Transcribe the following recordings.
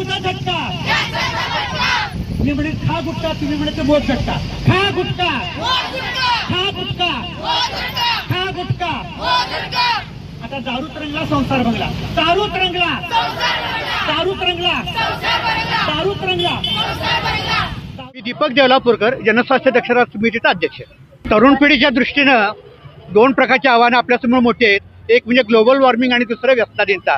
तंबाखूचा झटका. मी म्हणे खा गुटका तुम्ही म्हणे मोठ झटका. खा गुटका. खा गुटका. खा गुटका. आता दारू तरंगला संसार बंगला. दारू तरंगला. दारू तरंगला. दारू तरंगला. मी दीपक देवलापूरकर जनस्वास्थ्य दक्षता समितीचा अध्यक्ष. तरुण पिढीच्या दृष्टीनं दोन प्रकारची आव्हानं आपल्यासमोर मोठी आहेत. एक म्हणजे ग्लोबल वॉर्मिंग आणि दुसरं व्यसनाधीनता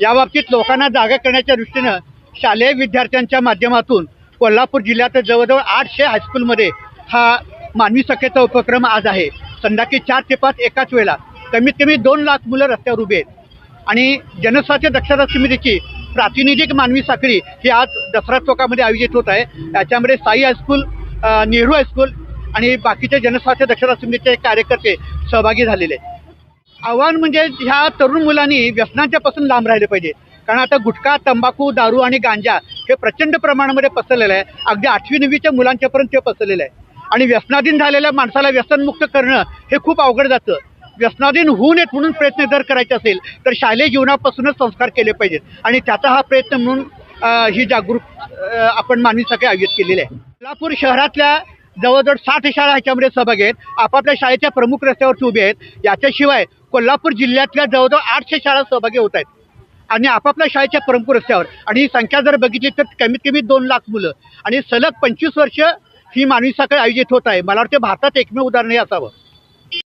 या बाबतीत लोकांना जागा करण्याच्या दृष्टीनं शालेय विद्यार्थ्यांच्या माध्यमातून कोल्हापूर जिल्ह्यात जवळजवळ आठशे हायस्कूलमध्ये हा मानवी सखेचा उपक्रम आज आहे. संध्याकाळी चार ते पाच एकाच वेळेला कमीत कमी दोन लाख मुलं रस्त्यावर उभे आहेत. आणि जनस्वास्थ्य दक्षता समितीची प्रातिनिधिक मानवी साखळी ही आज दसरा चौकामध्ये आयोजित होत आहे. याच्यामध्ये साई हायस्कूल नेहरू हायस्कूल आणि बाकीचे जनस्वास्थ्य दक्षता समितीचे कार्यकर्ते सहभागी झालेले आव्हान म्हणजे ह्या तरुण मुलांनी व्यसनांच्यापासून लांब राहिले पाहिजे. कारण आता गुटखा तंबाखू दारू आणि गांजा हे प्रचंड प्रमाणामध्ये पसरलेलं आहे. अगदी आठवी नववीच्या मुलांच्यापर्यंत ते पसरलेलं आहे. आणि व्यसनाधीन झालेल्या माणसाला व्यसनमुक्त करणं हे खूप अवघड जातं. व्यसनाधीन होऊ नयेत म्हणून प्रयत्न जर करायचे असेल तर शालेय जीवनापासूनच संस्कार केले पाहिजेत. आणि त्याचा हा प्रयत्न म्हणून ही जागरूक आपण मानवी सगळे आयोजित केलेली आहे. कोल्हापूर शहरातल्या जवळजवळ साठ शाळा ह्याच्यामध्ये सहभागी आहेत. आपापल्या शाळेच्या प्रमुख रस्त्यावरती उभे आहेत. याच्याशिवाय कोल्हापूर जिल्ह्यातल्या जवळजवळ आठशे शाळा सहभागी होत आहेत. आणि आपापल्या शाळेच्या प्रमुख रस्त्यावर. आणि ही संख्या जर बघितली तर कमीत कमी दोन लाख मुलं. आणि सलग पंचवीस वर्ष ही मानवी साखळी आयोजित होत आहे. मला वाटतं भारतात एकमेव उदाहरण हे असावं.